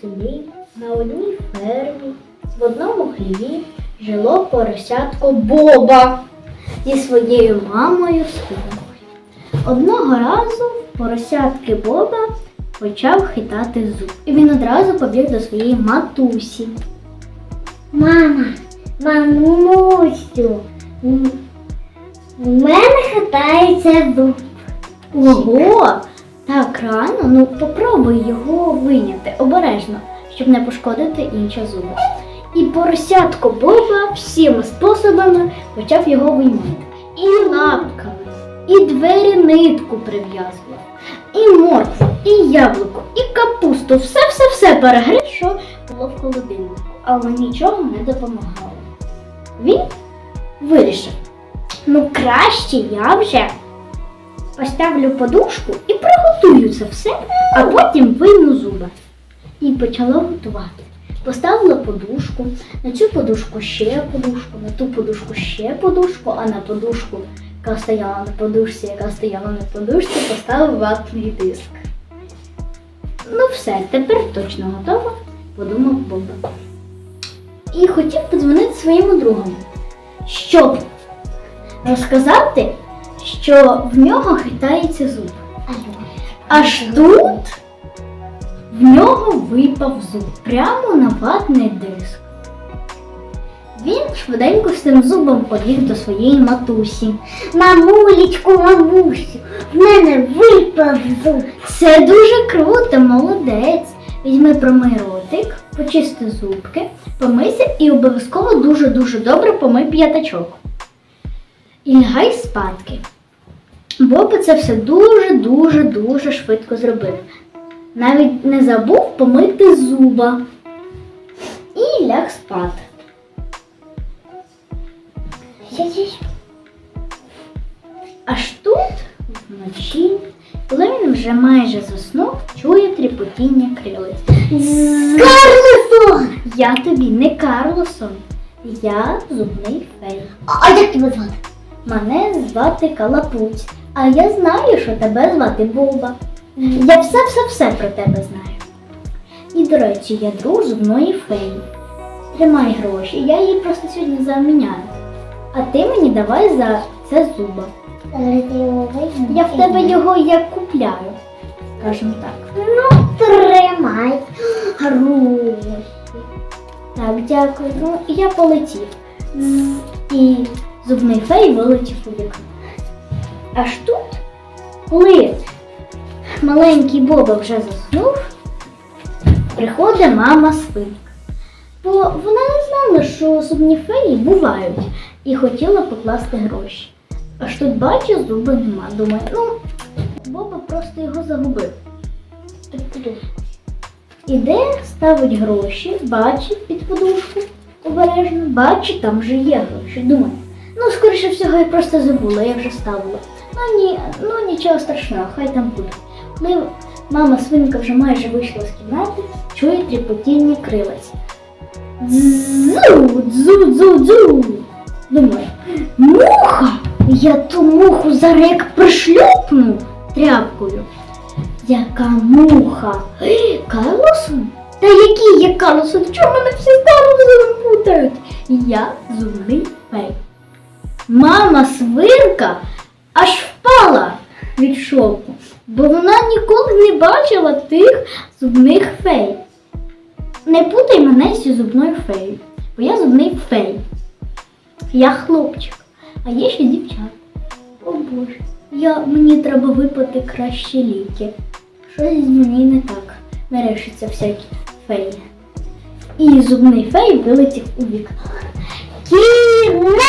селі, на одній фермі, в одному хліві жило поросятко Боба зі своєю мамою скупкою. Одного разу в поросятки Боба почав хитати зуб. І він одразу побіг до своєї матусі. Мама, мамусю, в мене хитається зуб. Ого! Так рано, ну попробуй його виняти обережно, щоб не пошкодити інші зуби. І поросятко Боба всіма способами почав його виймати. І лапками, і двері нитку прив'язував, і моркву, і яблуко, і капусту. Все-все-все перегрив, що було в холодильнику, але нічого не допомагало. Він вирішив, ну краще я вже поставлю подушку і приготую це все, а потім вийму зуби. І почала готувати. Поставила подушку, на цю подушку ще подушку, на ту подушку ще подушку, а на подушку, яка стояла на подушці, яка стояла на подушці, поставив ватний диск. Ну все, тепер точно готово, подумав Боба. І хотів подзвонити своєму другу, щоб розказати, що в нього хитається зуб. Аж тут в нього випав зуб прямо на ватний диск. Він швиденько з цим зубом побіг до своєї матусі. Мамулечку, мамусю, в мене випав зуб. Це дуже круто, молодець. Візьми промий ротик, почисти зубки, помийся і обов'язково дуже-дуже добре помий п'ятачок. І лягай спадки. Боба це все дуже-дуже-дуже швидко зробив. Навіть не забув помити зуба. І ляг спати. Аж тут, вночі, коли він вже майже заснув, чує тріпотіння крилиць. Карлсон! Я тобі не Карлосон, я зубний фей. А як тебе звати? Мене звати Калапуць, а я знаю, що тебе звати Боба. Я все-все-все про тебе знаю. І, до речі, я друг зубної феї. Тримай гроші, я її просто сьогодні заміняю. А ти мені давай за це зуба. Я в тебе його як купляю, скажімо так. Ну, тримай. Гроші. Так, дякую. Ну, я полетів. І зубний фей вилетів у вікно. Аж тут, коли маленький Боба вже заснув, приходить мама свинка. Бо вона не знала, що зубні феї бувають, і хотіла покласти гроші. Аж тут бачу, зуби нема. Думаю, ну, Боба просто його загубив. Так подушку. Іде, ставить гроші, бачить під подушку обережно, бачить, там вже є гроші. Думає, ну, скоріше всього, я просто забула, я вже ставила. Ну ні, ну нічого страшного, хай там буде. Коли мама свинка вже майже вийшла з кімнати, чує тріпотіння крилець. Дзу, дзу, дзу, дзу. Думаю, муха! Я ту муху зараз як пришлюпну тряпкою. Яка муха? Карлосон? Та який є Карлосон? Чому мене всі Карлосоном путають? Я зубний фей. Мама свинка аж впала від шоку, бо вона ніколи не бачила тих зубних фей. Не путай мене зі зубною феєю, бо я зубний фей. Я хлопчик, а є ще дівчата. О Боже, я, мені треба випити кращі ліки. Щось з мені не так. Мережиться всякі феї. І зубний фей вилетів у вікно. Кінець!